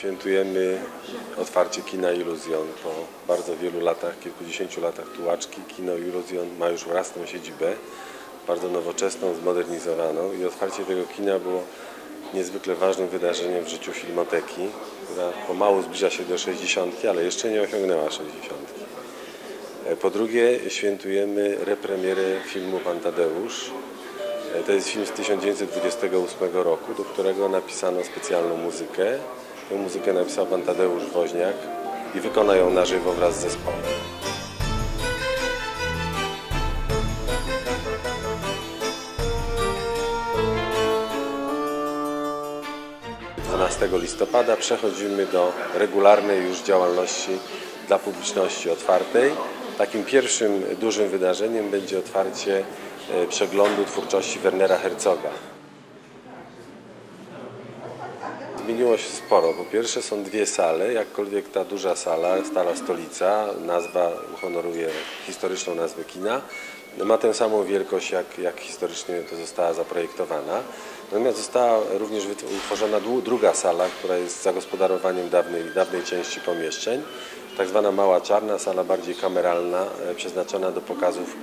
Świętujemy otwarcie kina Iluzjon. Po bardzo wielu latach, kilkudziesięciu latach tułaczki, kino Iluzjon ma już własną siedzibę, bardzo nowoczesną, zmodernizowaną i otwarcie tego kina było niezwykle ważnym wydarzeniem w życiu filmoteki, która pomału zbliża się do 60, ale jeszcze nie osiągnęła 60. Po drugie, świętujemy repremierę filmu Pan Tadeusz. To jest film z 1928 roku, do którego napisano specjalną muzykę. Tę muzykę napisał Pan Tadeusz Woźniak i wykona ją na żywo wraz z zespołem. 12 listopada przechodzimy do regularnej już działalności dla publiczności otwartej. Takim pierwszym dużym wydarzeniem będzie otwarcie e, przeglądu twórczości Wernera Herzoga. Zmieniło się sporo. Po pierwsze są dwie sale, jakkolwiek ta duża sala, Stara Stolica, nazwa uhonoruje historyczną nazwę kina, ma tę samą wielkość jak, jak historycznie to została zaprojektowana. Natomiast została również utworzona druga sala, która jest zagospodarowaniem dawnej, dawnej części pomieszczeń, tak zwana mała czarna, sala bardziej kameralna, e, przeznaczona do pokazów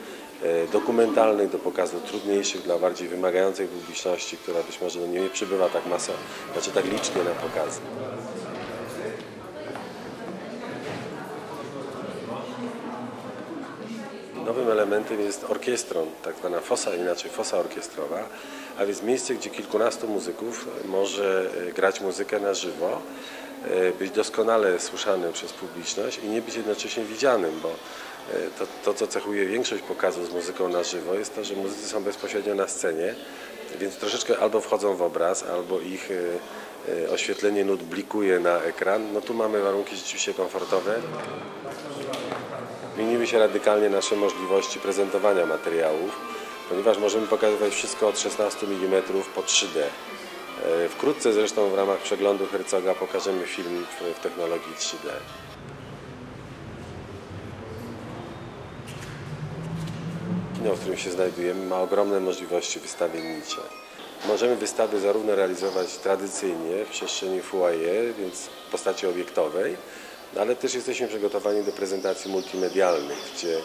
dokumentalnych, do pokazów trudniejszych, dla bardziej wymagającej publiczności, która być może no nie przybywa tak masowo, znaczy tak licznie na pokazy. Nowym elementem jest orkiestron, tak zwana fosa, inaczej fosa orkiestrowa, a więc miejsce, gdzie kilkunastu muzyków może e, grać muzykę na żywo, e, być doskonale słyszanym przez publiczność i nie być jednocześnie widzianym, bo e, to, to, co cechuje większość pokazów z muzyką na żywo, jest to, że muzycy są bezpośrednio na scenie, więc troszeczkę albo wchodzą w obraz, albo ich oświetlenie nut blikuje na ekran. No tu mamy warunki rzeczywiście komfortowe. Zmieniły się radykalnie nasze możliwości prezentowania materiałów, ponieważ możemy pokazywać wszystko od 16 mm po 3D. E, wkrótce zresztą w ramach przeglądu Herzoga pokażemy film w technologii 3D. Kino, w którym się znajdujemy, ma ogromne możliwości wystawiennicze. Możemy wystawy zarówno realizować tradycyjnie w przestrzeni foyer, więc w postaci obiektowej, no, ale też jesteśmy przygotowani do prezentacji multimedialnych, gdzie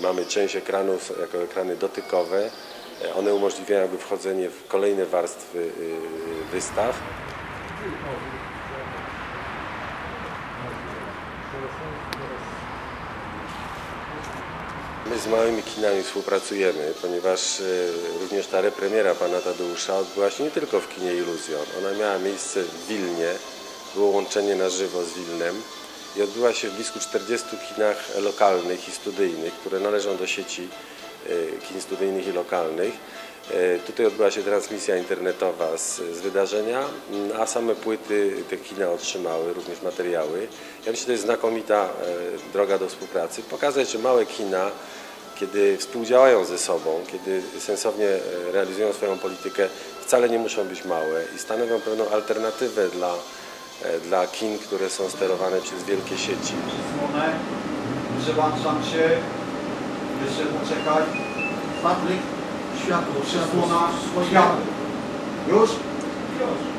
mamy część ekranów jako ekrany dotykowe. One umożliwiają wchodzenie w kolejne warstwy y, wystaw. My z małymi kinami współpracujemy, ponieważ y, również ta repremiera pana Tadeusza odbyła się nie tylko w kinie Iluzjon. Ona miała miejsce w Wilnie, było łączenie na żywo z Wilnem i odbyła się w blisku 40 kinach lokalnych i studyjnych, które należą do sieci e, kin studyjnych i lokalnych. E, tutaj odbyła się transmisja internetowa z, z, wydarzenia, a same płyty te kina otrzymały, również materiały. Ja myślę, że to jest znakomita e, droga do współpracy. Pokazać, że małe kina, kiedy współdziałają ze sobą, kiedy sensownie realizują swoją politykę, wcale nie muszą być małe i stanowią pewną alternatywę dla E, dla kin, które są sterowane przez wielkie sieci. Słonę, przełączam się, jeszcze poczekaj. Patryk, światło, przysłona, światło. Już? Już.